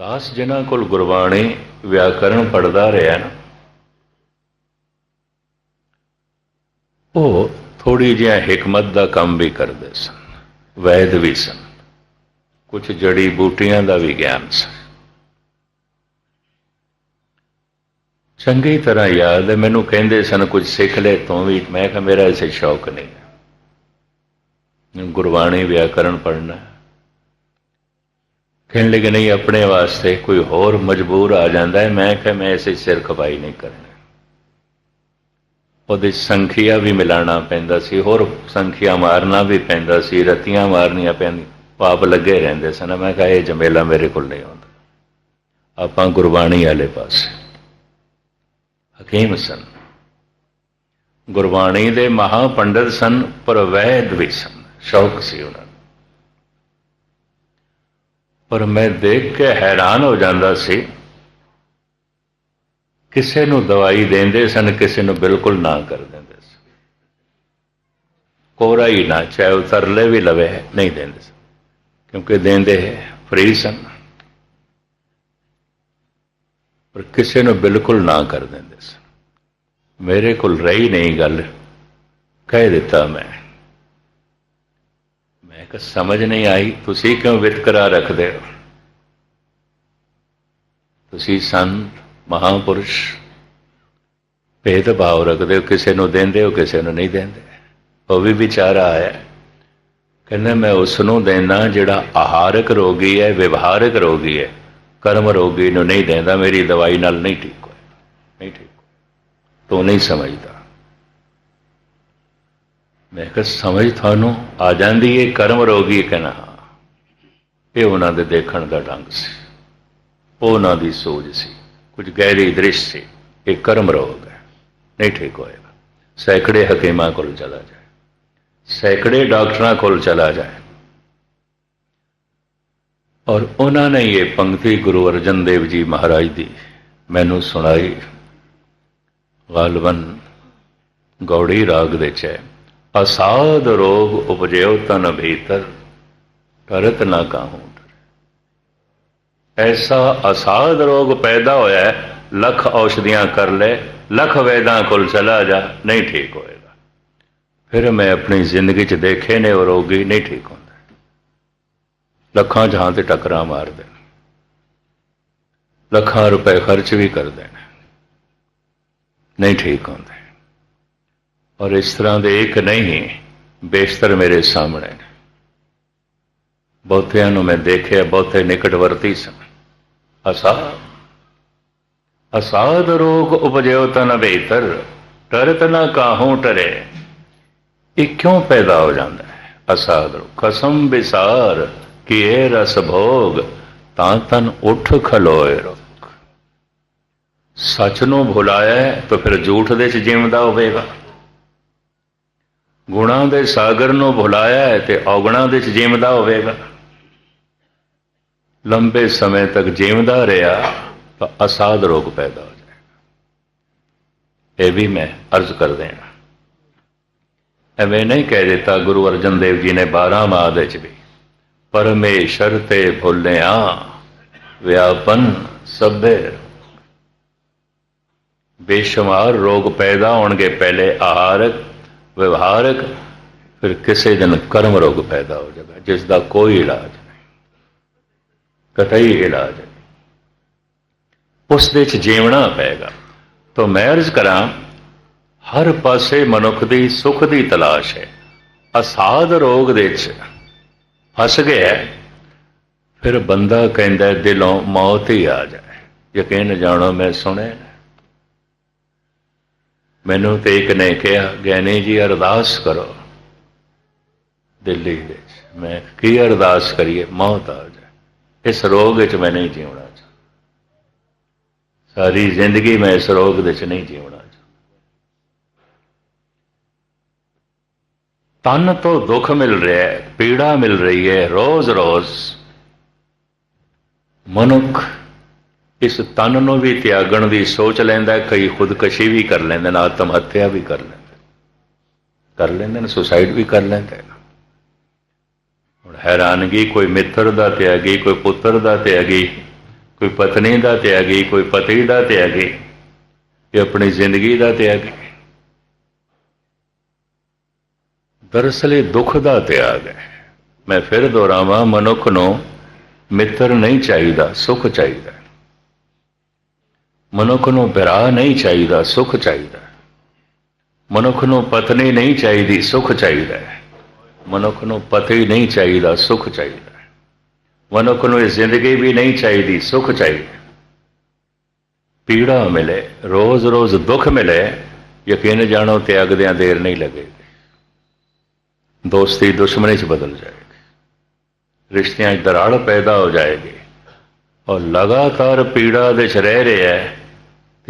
ਦਾਸ ਜਿਨ੍ਹਾਂ ਕੋਲ ਗੁਰਬਾਣੀ ਵਿਆਕਰਣ ਪੜਦਾ ਰਿਹਾ ਨਾ, ਉਹ ਥੋੜੀ ਜਿਹੀ ਹਕਮਤ ਦਾ ਕੰਮ ਵੀ ਕਰਦੇ ਸਨ, ਵੈਦ ਵੀ ਸਨ ਕੁਝ ਜੜੀ ਬੂਟੀਆਂ ਦਾ ਵੀ ਗਿਆਨ ਸੀ ਚੰਗੀ ਤਰ੍ਹਾਂ ਯਾਦ ਹੈ, ਮੈਨੂੰ ਕਹਿੰਦੇ ਸਨ ਕੁਝ ਸਿੱਖ ਲੈ ਤੂੰ ਵੀ। ਮੈਂ ਕਿਹਾ, ਮੇਰਾ ਇਸੇ ਸ਼ੌਕ ਨਹੀਂ ਗੁਰਬਾਣੀ ਵਿਆਕਰਣ ਪੜ੍ਹਨਾ। ਕਹਿਣ ਲੱਗੇ, ਨਹੀਂ, ਆਪਣੇ ਵਾਸਤੇ ਕੋਈ ਹੋਰ ਮਜਬੂਰ ਆ ਜਾਂਦਾ ਹੈ। ਮੈਂ ਕਿਹਾ, ਮੈਂ ਇਸੇ ਸਿਰ ਖਪਾਈ ਨਹੀਂ ਕਰਨਾ। ਉਹਦੇ ਸੰਖਿਆ ਵੀ ਮਿਲਾਣਾ ਪੈਂਦਾ ਸੀ, ਹੋਰ ਸੰਖਿਆ ਮਾਰਨਾ ਵੀ ਪੈਂਦਾ ਸੀ, ਰਤੀਆਂ ਮਾਰਨੀਆਂ ਪੈਂਦੀਆਂ। ਪਾਪ ਲੱਗੇ ਰਹਿੰਦੇ ਸਨ। ਮੈਂ ਕਿਹਾ, ਇਹ ਜਮੇਲਾ ਮੇਰੇ ਕੋਲ ਨਹੀਂ ਆਉਂਦਾ। ਆਪਾਂ ਗੁਰਬਾਣੀ ਵਾਲੇ ਪਾਸੇ। ਹਕੀਮ ਸਨ। ਗੁਰਬਾਣੀ ਦੇ ਮਹਾ ਪੰਡਤ ਸਨ, ਪਰ ਵੈਦ ਵੀ ਸਨ। ਸ਼ੌਕ ਸੀ ਉਹਨਾਂ ਨੂੰ ਪਰ ਮੈਂ ਦੇਖ ਕੇ ਹੈਰਾਨ ਹੋ ਜਾਂਦਾ ਸੀ। ਕਿਸੇ ਨੂੰ ਦਵਾਈ ਦਿੰਦੇ ਸਨ, ਕਿਸੇ ਨੂੰ ਬਿਲਕੁਲ ਨਾ ਕਰ ਦਿੰਦੇ ਸਨ। ਕੋਰਾ ਹੀ ਨਾ, ਚਾਹੇ ਉਹ ਤਰਲੇ ਵੀ ਲਵੇ, ਨਹੀਂ ਦਿੰਦੇ ਸਨ। ਕਿਉਂਕਿ ਦਿੰਦੇ ਫਰੀ ਸਨ। ਪਰ ਕਿਸੇ ਨੂੰ ਬਿਲਕੁਲ ਨਾ ਕਰ ਦਿੰਦੇ ਸਨ। ਮੇਰੇ ਕੋਲ ਰਹੀ ਨਹੀਂ ਗੱਲ। ਕਹਿ ਦਿੱਤਾ ਮੈਂ। ਕਿ ਸਮਝ ਨਹੀਂ ਆਈ, ਤੁਸੀਂ ਕਿਉਂ ਵਿਤਕਰਾ ਰੱਖਦੇ ਹੋ? ਤੁਸੀਂ ਸੰਤ, ਮਹਾਪੁਰਸ਼, ਭੇਦਭਾਵ ਰੱਖਦੇ ਹੋ, ਕਿਸੇ ਨੂੰ ਦਿੰਦੇ ਹੋ, ਕਿਸੇ ਨੂੰ ਨਹੀਂ ਦਿੰਦੇ। ਉਹ ਵੀ ਵਿਚਾਰਾ ਹੈ ਕਹਿੰਦਾ, ਮੈਂ ਉਸ ਨੂੰ ਦੇਣਾ ਜਿਹੜਾ ਆਹਾਰਕ ਰੋਗੀ ਹੈ, ਵਿਵਹਾਰਕ ਰੋਗੀ ਹੈ। ਕਰਮ ਰੋਗੀ ਨੂੰ ਨਹੀਂ ਦਿੰਦਾ, ਮੇਰੀ ਦਵਾਈ ਨਾਲ ਨਹੀਂ ਠੀਕ ਹੋਇਆ। ਨਹੀਂ ਠੀਕ ਤੂੰ ਨਹੀਂ ਸਮਝਦਾ। ਮੈਂ ਕਿਹਾ, ਸਮਝ ਤੁਹਾਨੂੰ ਆ ਜਾਂਦੀ ਹੈ ਕਰਮ ਰੋਗੀ ਕਹਿਣਾ ਹਾਂ ਇਹ ਉਹਨਾਂ ਦੇ ਦੇਖਣ ਦਾ ਢੰਗ ਸੀ। ਉਹ ਉਹਨਾਂ ਦੀ ਸੋਚ ਸੀ। ਕੁਝ ਗਹਿਰੀ ਦ੍ਰਿਸ਼ ਸੀ। ਇਹ ਕਰਮ ਰੋਗ ਹੈ। ਨਹੀਂ ਠੀਕ ਹੋਏਗਾ। ਸੈਕੜੇ ਹਕੀਮਾਂ ਕੋਲ ਚਲਾ ਜਾਏ। ਸੈਕੜੇ ਡਾਕਟਰਾਂ ਕੋਲ ਚਲਾ ਜਾਏ। ਔਰ ਉਹਨਾਂ ਨੇ ਇਹ ਪੰਕਤੀ ਗੁਰੂ ਅਰਜਨ ਦੇਵ ਜੀ ਮਹਾਰਾਜ ਦੀ ਮੈਨੂੰ ਸੁਣਾਈ। ਗਾਲਵਨ ਗੌੜੀ ਰਾਗ ਦੇ ਚ ਹੈ ਅਸਾਧ ਰੋਗ ਉਪਜਿਓ ਤਨ ਭੀਤਰ, ਕਰਤ ਨਾ ਕਾਹੂ ਐਸਾ ਅਸਾਧ ਰੋਗ ਪੈਦਾ ਹੋਇਆ ਲੱਖ ਔਸ਼ਧੀਆਂ ਕਰ ਲੈ, ਲੱਖ ਵੈਦਾਂ ਕੋਲ ਚਲਾ ਜਾ, ਨਹੀਂ ਠੀਕ ਹੋਏਗਾ। ਫਿਰ ਮੈਂ ਆਪਣੀ ਜ਼ਿੰਦਗੀ 'ਚ ਦੇਖੇ ਨੇ ਉਹ ਰੋਗੀ ਨਹੀਂ ਠੀਕ ਹੁੰਦਾ। ਲੱਖਾਂ ਜਹਾਂ ਤੇ ਟੱਕਰਾਂ ਮਾਰਦੇ ਨੇ ਲੱਖਾਂ ਰੁਪਏ ਖਰਚ ਵੀ ਕਰਦੇ ਨੇ ਨਹੀਂ ਠੀਕ ਹੁੰਦੇ। ਔਰ ਇਸ ਤਰ੍ਹਾਂ ਦੇ ਇੱਕ ਨਹੀਂ, ਬੇਸ਼ਤਰ ਮੇਰੇ ਸਾਹਮਣੇ ਨੇ। ਬਹੁਤਿਆਂ ਨੂੰ ਮੈਂ ਦੇਖਿਆ, ਬਹੁਤੇ ਨਿਕਟਵਰਤੀ ਸਨ। ਅਸਾ ਅਸਾਧ ਰੋਗ ਉਪਜਿਓ ਤਨ ਬੇਤਰ ਟਰਤ ਨਾ ਕਾਹੋਂ ਟਰੇ। ਇਹ ਕਿਉਂ ਪੈਦਾ ਹੋ ਜਾਂਦਾ ਹੈ? ਅਸਾਧ ਰੋਗ। ਕਸਮ ਵਿਸਾਰ ਕਿ ਇਹ ਰਸ ਭੋਗ, ਤਾਂ ਤਨ ਉਠ ਖਲੋਏ ਰੋਗ। ਸੱਚ ਨੂੰ ਭੁਲਾਇਆ ਤਾਂ ਫਿਰ ਝੂਠ ਦੇ ਚ ਜਿਉਂਦਾ ਹੋਵੇਗਾ। ਗੁਣਾਂ ਦੇ ਸਾਗਰ ਨੂੰ ਭੁਲਾਇਆ ਹੈ ਤੇ ਔਗਣਾਂ ਦੇ ਚ ਜੀਵਦਾ ਹੋਵੇਗਾ। ਲੰਬੇ ਸਮੇਂ ਤੱਕ ਜਿਉਂਦਾ ਰਿਹਾ ਤਾਂ ਅਸਾਧ ਰੋਗ ਪੈਦਾ ਹੋ ਜਾਏਗਾ। ਇਹ ਵੀ ਮੈਂ ਅਰਜ਼ ਕਰ ਦੇਣਾ। ਐਵੇਂ ਨਹੀਂ ਕਹਿ ਦਿੱਤਾ ਗੁਰੂ ਅਰਜਨ ਦੇਵ ਜੀ ਨੇ 12 ਮਾਹ ਦੇ ਚ ਵੀ, ਪਰਮੇਸ਼ਰ ਤੇ ਭੁੱਲਿਆ ਵਿਆਪਨ ਸਭੇ। ਬੇਸ਼ੁਮਾਰ ਰੋਗ ਪੈਦਾ ਹੋਣਗੇ, ਪਹਿਲੇ ਆਹਾਰਕ ਵਿਵਹਾਰਕ, ਫਿਰ ਕਿਸੇ ਦਿਨ ਕਰਮ ਰੋਗ ਪੈਦਾ ਹੋ ਜਾਵੇਗਾ ਜਿਸ ਦਾ ਕੋਈ ਇਲਾਜ ਨਹੀਂ, ਕਤਈ ਇਲਾਜ ਨਹੀਂ। ਉਸ ਦੇ ਚ ਜੀਵਣਾ ਪਏਗਾ। ਤਾਂ ਮੈਂ ਅਰਜ਼ ਕਰਾਂ, ਹਰ ਪਾਸੇ ਮਨੁੱਖ ਦੀ ਸੁਖ ਦੀ ਤਲਾਸ਼ ਹੈ। ਅਸਾਧ ਰੋਗ ਦੇ ਚ ਫਸ ਗਿਆ ਫਿਰ ਬੰਦਾ ਕਹਿੰਦਾ ਦਿਲੋਂ ਮੌਤ ਹੀ ਆ ਜਾਏ। ਯਕੀਨ ਜਾਣੋ, ਮੈਂ ਸੁਣਿਆ ਮੈਨੂੰ ਤੇ ਇੱਕ ਨੇ ਕਿਹਾ ਗਿਆਨੀ ਜੀ, ਅਰਦਾਸ ਕਰੋ। ਦਿੱਲੀ ਦੇ ਮੈਂ ਕੀ ਅਰਦਾਸ ਕਰੀਏ? ਮੌਤ ਆ ਜਾਏ। ਇਸ ਰੋਗ ਵਿੱਚ ਮੈਂ ਨਹੀਂ ਜਿਉਣਾ ਚਾਹੁੰਦਾ। ਸਾਰੀ ਜ਼ਿੰਦਗੀ ਮੈਂ ਇਸ ਰੋਗ ਵਿੱਚ ਨਹੀਂ ਜਿਉਣਾ ਚਾਹੁੰਦਾ। ਤਨ ਤੋਂ ਦੁੱਖ ਮਿਲ ਰਿਹਾ ਹੈ, ਪੀੜਾ ਮਿਲ ਰਹੀ ਹੈ, ਰੋਜ਼-ਰੋਜ਼ ਮਨੁੱਖ ਇਸ ਤਨ ਨੂੰ ਵੀ ਤਿਆਗਣ ਦੀ ਸੋਚ ਲੈਂਦਾ ਕਈ ਖੁਦਕਸ਼ੀ ਵੀ ਕਰ ਲੈਂਦੇ ਨੇ ਆਤਮ ਹੱਤਿਆ ਵੀ ਕਰ ਲੈਂਦੇ ਕਰ ਲੈਂਦੇ ਨੇ, ਸੁਸਾਈਡ ਵੀ ਕਰ ਲੈਂਦੇ ਨੇ। ਹੁਣ ਹੈਰਾਨਗੀ ਕੋਈ ਮਿੱਤਰ ਦਾ ਤਿਆਗੀ, ਕੋਈ ਪੁੱਤਰ ਦਾ ਤਿਆਗੀ, ਕੋਈ ਪਤਨੀ ਦਾ ਤਿਆਗੀ, ਕੋਈ ਪਤੀ ਦਾ ਤਿਆਗੀ ਕਿ ਆਪਣੀ ਜ਼ਿੰਦਗੀ ਦਾ ਤਿਆਗੀ। ਦਰਅਸਲ ਇਹ ਦੁੱਖ ਦਾ ਤਿਆਗ ਹੈ। ਮੈਂ ਫਿਰ ਦੁਹਰਾਵਾਂ, ਮਨੁੱਖ ਨੂੰ ਮਿੱਤਰ ਨਹੀਂ ਚਾਹੀਦਾ, ਸੁੱਖ ਚਾਹੀਦਾ ਮਨੁੱਖ ਨੂੰ ਬਿਰਾ ਨਹੀਂ ਚਾਹੀਦਾ, ਸੁਖ ਚਾਹੀਦਾ ਮਨੁੱਖ ਨੂੰ ਪਤਨੀ ਨਹੀਂ ਚਾਹੀਦੀ, ਸੁਖ ਚਾਹੀਦਾ ਮਨੁੱਖ ਨੂੰ ਪਤੀ ਨਹੀਂ ਚਾਹੀਦਾ, ਸੁਖ ਚਾਹੀਦਾ ਮਨੁੱਖ ਨੂੰ ਇਹ ਜ਼ਿੰਦਗੀ ਵੀ ਨਹੀਂ ਚਾਹੀਦੀ, ਸੁਖ ਚਾਹੀਦਾ ਪੀੜਾ ਮਿਲੇ, ਰੋਜ਼-ਰੋਜ਼ ਦੁੱਖ ਮਿਲੇ, ਯਕੀਨ ਜਾਣੋ ਤਿਆਗਦਿਆਂ ਦੇਰ ਨਹੀਂ ਲੱਗੇਗੀ। ਦੋਸਤੀ ਦੁਸ਼ਮਣੀ 'ਚ ਬਦਲ ਜਾਏਗੀ। ਰਿਸ਼ਤਿਆਂ 'ਚ ਦਰਾੜ ਪੈਦਾ ਹੋ ਜਾਏਗੀ। ਔਰ ਲਗਾਤਾਰ ਪੀੜਾ ਦੇ 'ਚ ਰਹਿ ਰਿਹਾ ਹੈ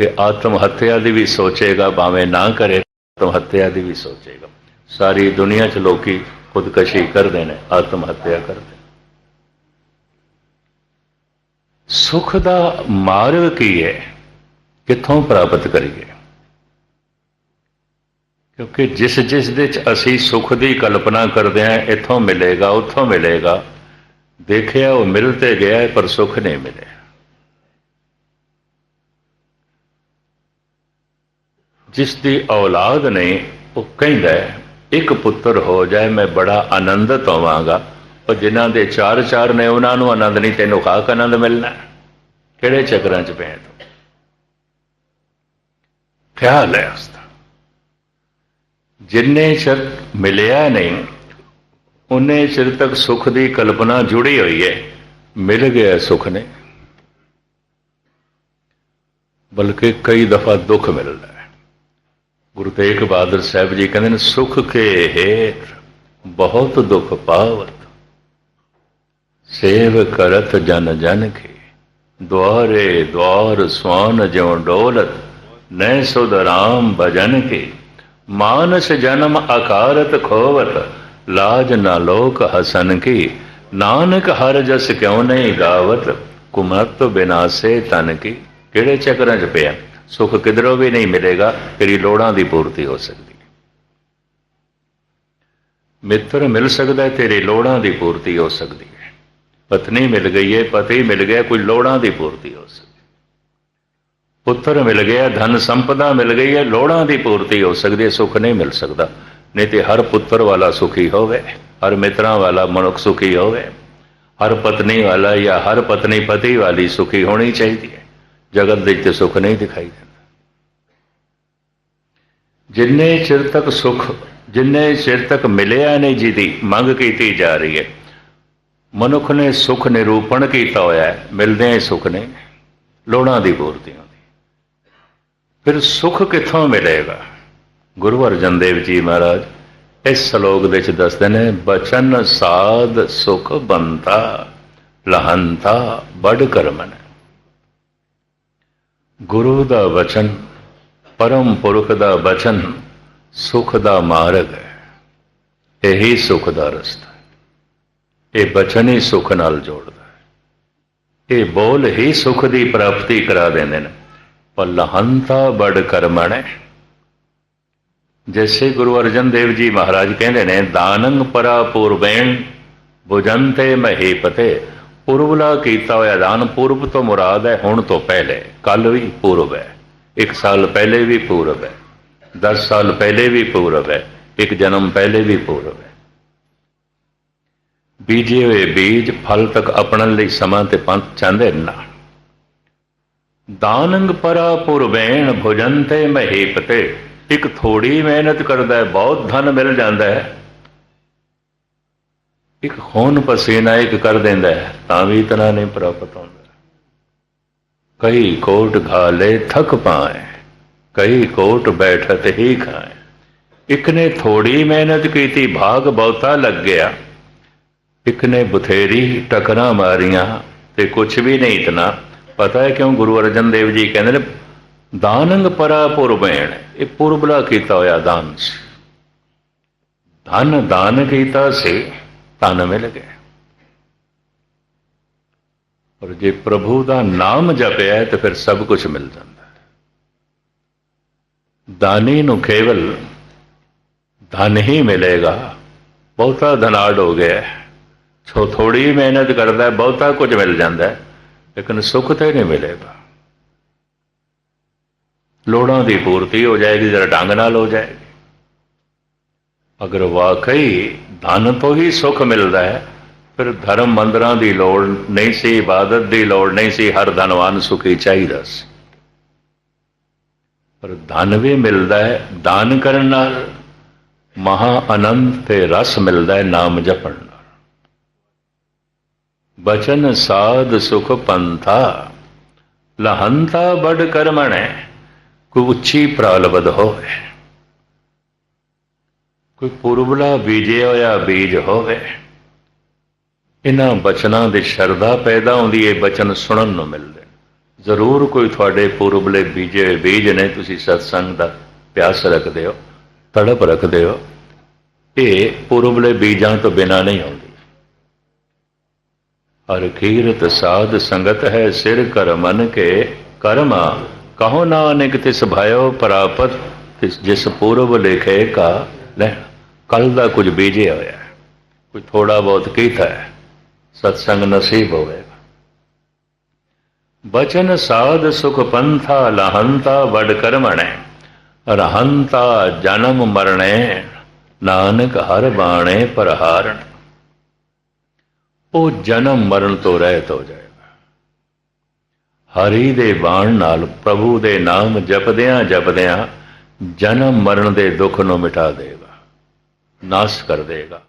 ਤੇ ਆਤਮ ਹੱਤਿਆ ਦੀ ਵੀ ਸੋਚੇਗਾ ਭਾਵੇਂ ਨਾ ਕਰੇ ਆਤਮ ਹੱਤਿਆ ਦੀ ਵੀ ਸੋਚੇਗਾ। ਸਾਰੀ ਦੁਨੀਆ 'ਚ ਲੋਕੀ ਖੁਦਕਸ਼ੀ ਕਰਦੇ ਨੇ ਆਤਮ ਹੱਤਿਆ ਕਰਦੇ ਸੁਖ ਦਾ ਮਾਰਗ ਕੀ ਹੈ? ਕਿੱਥੋਂ ਪ੍ਰਾਪਤ ਕਰੀਏ? ਕਿਉਂਕਿ ਜਿਸ ਜਿਸ ਦੇ ਚ ਅਸੀਂ ਸੁਖ ਦੀ ਕਲਪਨਾ ਕਰਦੇ ਹਾਂ ਇੱਥੋਂ ਮਿਲੇਗਾ ਉੱਥੋਂ ਮਿਲੇਗਾ। ਦੇਖਿਆ ਉਹ ਮਿਲ ਤੇ ਗਿਆ ਹੈ, ਪਰ ਸੁਖ ਨਹੀਂ ਮਿਲਿਆ। ਜਿਸ ਦੀ ਔਲਾਦ ਨੇ ਉਹ ਕਹਿੰਦਾ ਇੱਕ ਪੁੱਤਰ ਹੋ ਜਾਏ, ਮੈਂ ਬੜਾ ਆਨੰਦਿਤ ਹੋਵਾਂਗਾ। ਪਰ ਜਿਨ੍ਹਾਂ ਦੇ ਚਾਰ ਚਾਰ ਨੇ, ਉਹਨਾਂ ਨੂੰ ਆਨੰਦ ਨਹੀਂ, ਤੈਨੂੰ ਖਾਕ ਆਨੰਦ ਮਿਲਣਾ ਕਿਹੜੇ ਚੱਕਰਾਂ 'ਚ ਪਏ ਤੂੰ? ਖਿਆਲ ਹੈ ਉਸਦਾ ਜਿੰਨੇ ਚਿਰ ਮਿਲਿਆ ਨਹੀਂ ਉਹਨੇ ਚਿਰ ਤੱਕ ਸੁਖ ਦੀ ਕਲਪਨਾ ਜੁੜੀ ਹੋਈ ਹੈ। ਮਿਲ ਗਿਆ ਸੁਖ ਨੇ। ਬਲਕਿ ਕਈ ਦਫਾ ਦੁੱਖ ਮਿਲਦਾ ਹੈ। ਗੁਰੂ ਤੇਗ ਬਹਾਦਰ ਸਾਹਿਬ ਜੀ ਕਹਿੰਦੇ ਨੇ, ਸੁਖ ਕੇ ਹੇਤ ਬਹੁਤ ਦੁਖ ਪਾਵਤ। ਸੇਵ ਕਰਤ ਜਨ ਜਨ ਕੇ। ਦੁਆਰੇ ਦੁਆਰ ਸਵਾਨ ਜਿਉ ਡੋਲਤ ਨੈ ਸੁਧ ਰਾਮ ਭਜਨ ਕੇ। ਮਾਨਸ ਜਨਮ ਆਕਾਰਤ ਖੋਵਤ, ਲਾਜ ਨਾ ਲੋਕ ਹਸਨ ਕੀ। ਨਾਨਕ ਹਰ ਜਸ ਕਿਉ ਨਹੀਂ ਗਾਵਤ ਕੁਮਤ ਬਿਨਾਸੇ ਤਨ ਕੀ। ਕਿਹੜੇ ਚੱਕਰਾਂ 'ਚ ਪਿਆ? ਸੁਖ ਕਿਧਰੋਂ ਵੀ ਨਹੀਂ ਮਿਲੇਗਾ, ਤੇਰੀ ਲੋੜਾਂ ਦੀ ਪੂਰਤੀ ਹੋ ਸਕਦੀ। ਹੈ ਮਿੱਤਰ ਮਿਲ ਸਕਦਾ ਹੈ, ਤੇਰੀ ਲੋੜਾਂ ਦੀ ਪੂਰਤੀ ਹੋ ਸਕਦੀ ਹੈ। ਪਤਨੀ ਮਿਲ ਗਈ ਹੈ, ਪਤੀ ਮਿਲ ਗਿਆ, ਕੋਈ ਲੋੜਾਂ ਦੀ ਪੂਰਤੀ ਹੋ ਸਕਦੀ। ਪੁੱਤਰ ਮਿਲ ਗਿਆ, ਧਨ ਸੰਪਦਾ ਮਿਲ ਗਈ ਹੈ, ਲੋੜਾਂ ਦੀ ਪੂਰਤੀ ਹੋ ਸਕਦੀ ਹੈ, ਸੁਖ ਨਹੀਂ ਮਿਲ ਸਕਦਾ। ਨਹੀਂ ਤੇ ਹਰ ਪੁੱਤਰ ਵਾਲਾ ਸੁਖੀ ਹੋਵੇ, ਹਰ ਮਿੱਤਰਾਂ ਵਾਲਾ ਮਨੁੱਖ ਸੁਖੀ ਹੋਵੇ, ਹਰ ਪਤਨੀ ਵਾਲਾ ਜਾਂ ਹਰ ਪਤਨੀ ਪਤੀ ਵਾਲੀ ਸੁਖੀ ਹੋਣੀ ਚਾਹੀਦੀ ਹੈ। ਜਗਤ ਦੇ ਤੇ ਸੁੱਖ ਨਹੀਂ ਦਿਖਾਈ ਦਿੰਦਾ। ਜਿੰਨੇ ਚਿਰ ਤੱਕ ਸੁੱਖ, ਜਿੰਨੇ ਚਿਰ ਤੱਕ ਮਿਲਿਆ ਨਹੀਂ ਜਿਹਦੀ ਮੰਗ ਕੀਤੀ ਜਾ ਰਹੀ ਹੈ, ਮਨੁੱਖ ਨੇ ਸੁਖ ਨਿਰੂਪਣ ਕੀਤਾ ਹੋਇਆ ਹੈ, ਮਿਲਦੇ ਹੀ ਸੁਖ ਨੇ, ਲੋੜਾਂ ਦੀ ਪੂਰਤੀ ਹੁੰਦੀ ਫਿਰ ਸੁਖ ਕਿੱਥੋਂ ਮਿਲੇਗਾ? ਗੁਰੂ ਅਰਜਨ ਦੇਵ ਜੀ ਮਹਾਰਾਜ ਇਸ ਸ਼ਲੋਕ ਦੇ ਵਿੱਚ ਦੱਸਦੇ ਨੇ, ਬਚਨ ਸਾਧ ਸੁਖ ਬੰਤਾ, ਲਹੰਤਾ, ਬੜ ਕਰਮਨ। ਗੁਰੂ ਦਾ ਵਚਨ ਪਰਮ ਪੁਰਖ ਦਾ ਵਚਨ ਸੁਖ ਦਾ ਮਾਰਗ ਹੈ। ਇਹੀ ਸੁਖ ਦਾ ਰਸਤਾ ਹੈ। ਇਹ ਵਚਨ ਹੀ ਸੁਖ ਨਾਲ ਜੋੜਦਾ ਹੈ। ਇਹ ਬੋਲ ਹੀ ਸੁਖ ਦੀ ਪ੍ਰਾਪਤੀ ਕਰਾ ਦਿੰਦੇ ਨੇ। ਪਰ ਲਹੰਤਾ ਬੜ ਕਰਮਣ ਹੈ। ਜੈਸੇ ਗੁਰੂ ਅਰਜਨ ਦੇਵ ਜੀ ਮਹਾਰਾਜ ਕਹਿੰਦੇ ਨੇ, ਦਾਨੰ ਪਰਾ ਪੂਰਬੇਣ ਭੁਜੰਤੇ ਮਹੀ ਪਤੇ। ਪੁਰਬਲਾ ਕੀਤਾ ਹੋਇਆ ਦਾਨ ਪੂਰਬ ਤੋਂ ਮੁਰਾਦ ਹੈ, ਹੁਣ ਤੋਂ ਪਹਿਲੇ। ਕੱਲ ਵੀ ਪੂਰਬ ਹੈ। ਇੱਕ ਸਾਲ ਪਹਿਲੇ ਵੀ ਪੂਰਬ ਹੈ। 10 ਸਾਲ ਪਹਿਲੇ ਵੀ ਪੂਰਬ ਹੈ। ਇੱਕ ਜਨਮ ਪਹਿਲੇ ਵੀ ਪੂਰਬ ਹੈ। ਬੀਜੇ ਹੋਏ ਬੀਜ ਫਲ ਤੱਕ ਆਪਣਨ ਲਈ ਸਮਾਂ ਤੇ ਪੰਥ ਚਾਹੁੰਦੇ ਨਾ ਦਾਨੰਗ ਪਰਾ ਪੁਰਬੈਣ ਭੁਜੰਤੇ ਮਹੀਪਤੇ। ਇੱਕ ਥੋੜੀ ਮਿਹਨਤ ਕਰਦਾ ਹੈ, ਬਹੁਤ ਧਨ ਮਿਲ ਜਾਂਦਾ ਹੈ। ਇੱਕ ਖੂਨ ਪਸੀਨਾ ਇੱਕ ਕਰ ਦਿੰਦਾ ਹੈ, ਤਾਂ ਵੀ ਇਤਨਾ ਨਹੀਂ ਪ੍ਰਾਪਤ ਹੁੰਦਾ। ਕਈ ਕੋਟ ਘਾਲੇ ਥਕ ਪਾਏ, ਕਈ ਕੋਟ ਬੈਠਤ ਹੀ ਖਾਏ। ਇੱਕ ਨੇ ਥੋੜੀ ਮਿਹਨਤ ਕੀਤੀ, ਭਾਗ ਬਹੁਤਾ ਲੱਗ ਗਿਆ। ਇੱਕ ਨੇ ਬਥੇਰੀ ਟਕਰਾਂ ਮਾਰੀਆਂ ਤੇ ਕੁਝ ਵੀ ਨਹੀਂ ਇਤਨਾ। ਪਤਾ ਹੈ ਕਿਉਂ ਗੁਰੂ ਅਰਜਨ ਦੇਵ ਜੀ ਕਹਿੰਦੇ ਨੇ, ਦਾਨੰਗ ਪਰਾ ਪੁਰਬੈਣ ਇਹ ਪੁਰਬਲਾ ਕੀਤਾ ਹੋਇਆ ਦਾਨ ਸੀ। ਧਨ ਦਾਨ ਕੀਤਾ ਸੀ। ਧਨ ਮਿਲ ਗਿਆ ਔਰ ਜੇ ਪ੍ਰਭੂ ਦਾ ਨਾਮ ਜਪਿਆ ਹੈ ਤਾਂ ਫਿਰ ਸਭ ਕੁਝ ਮਿਲ ਜਾਂਦਾ ਦਾਨੀ ਨੂੰ ਕੇਵਲ ਧਨ ਹੀ ਮਿਲੇਗਾ, ਬਹੁਤਾ ਧਨਾੜ ਹੋ ਗਿਆ ਸੋ ਥੋੜੀ ਮਿਹਨਤ ਕਰਦਾ ਬਹੁਤਾ ਕੁਝ ਮਿਲ ਜਾਂਦਾ ਲੇਕਿਨ ਸੁੱਖ ਤੇ ਨਹੀਂ ਮਿਲੇਗਾ। ਲੋੜਾਂ ਦੀ ਪੂਰਤੀ ਹੋ ਜਾਏਗੀ, ਜਰਾ ਢੰਗ ਨਾਲ ਹੋ ਜਾਏਗੀ। ਅਗਰ ਵਾਕਈ ਧਨ ਤੋਂ ਹੀ ਸੁੱਖ ਮਿਲਦਾ ਹੈ, ਫਿਰ ਧਰਮ ਮੰਦਰਾਂ ਦੀ ਲੋੜ ਨਹੀਂ ਸੀ, ਇਬਾਦਤ ਦੀ ਲੋੜ ਨਹੀਂ ਸੀ, ਹਰ ਧਨਵਾਨ ਸੁਖੀ ਚਾਹੀਦਾ ਸੀ। ਪਰ ਧਨ ਵੀ ਮਿਲਦਾ ਹੈ ਦਾਨ ਕਰਨ ਨਾਲ, ਮਹਾ ਆਨੰਦ ਤੇ ਰਸ ਮਿਲਦਾ ਹੈ ਨਾਮ ਜਪਣ ਨਾਲ। ਬਚਨ ਸਾਧ ਸੁਖ ਪੰਥਾ, ਲਹੰਤਾ ਬੜ ਕਰਮਣੈ ਕੋਈ ਉੱਚੀ ਪ੍ਰਾਲਬਧ ਹੋਵੇ। ਕੋਈ ਪੁਰਬਲਾ ਬੀਜਿਆ ਹੋਇਆ ਬੀਜ ਹੋਵੇ, ਇਹਨਾਂ ਬਚਨਾਂ ਦੀ ਸ਼ਰਧਾ ਪੈਦਾ ਹੁੰਦੀ ਹੈ ਬਚਨ ਸੁਣਨ ਨੂੰ ਮਿਲਦੇ। ਜ਼ਰੂਰ ਕੋਈ ਤੁਹਾਡੇ ਪੁਰਬਲੇ ਬੀਜੇ ਬੀਜ ਨੇ, ਤੁਸੀਂ ਸਤਸੰਗ ਦਾ ਪਿਆਸ ਰੱਖਦੇ ਹੋ, ਤੜਪ ਰੱਖਦੇ ਹੋ, ਇਹ ਪੁਰਬਲੇ ਬੀਜਾਂ ਤੋਂ ਬਿਨਾ ਨਹੀਂ ਆਉਂਦੀ। ਹਰ ਕੀਰਤ ਸਾਧ ਸੰਗਤ ਹੈ, ਸਿਰ ਕਰ ਮਨ ਕੇ ਕਰਮਾ, ਕਹੋ ਨਾਨਕ ਤਿਸ ਭਇਓ ਪ੍ਰਾਪਤ ਜਿਸ ਪੂਰਬ ਲਿਖੇ ਕਾ ਲੈ ਕੱਲ ਦਾ ਕੁਝ ਬੀਜਿਆ ਹੋਇਆ ਹੈ ਕੋਈ ਥੋੜਾ ਬਹੁਤ ਕੀਤਾ ਹੈ, ਸਤਸੰਗ ਨਸੀਬ ਹੋਵੇਗਾ। ਬਚਨ ਸਾਧ ਸੁਖ ਪੰਥਾ ਲਹੰਤਾ ਵਡ ਕਰਮਣੈ, ਰਹੰਤਾ ਜਨਮ ਮਰਣੈ, ਨਾਨਕ ਹਰ ਬਾਣੇ ਪਰਹਾਰਣ। ਉਹ ਜਨਮ ਮਰਨ ਤੋਂ ਰਹਿਤ ਹੋ ਜਾਏਗਾ। ਹਰੀ ਦੇ ਬਾਣ ਨਾਲ ਪ੍ਰਭੂ ਦੇ ਨਾਮ ਜਪਦਿਆਂ ਜਪਦਿਆਂ ਜਨਮ ਮਰਨ ਦੇ ਦੁੱਖ ਨੂੰ ਮਿਟਾ ਦੇਗਾ ਨਾਸ਼ ਕਰ ਦੇਗਾ।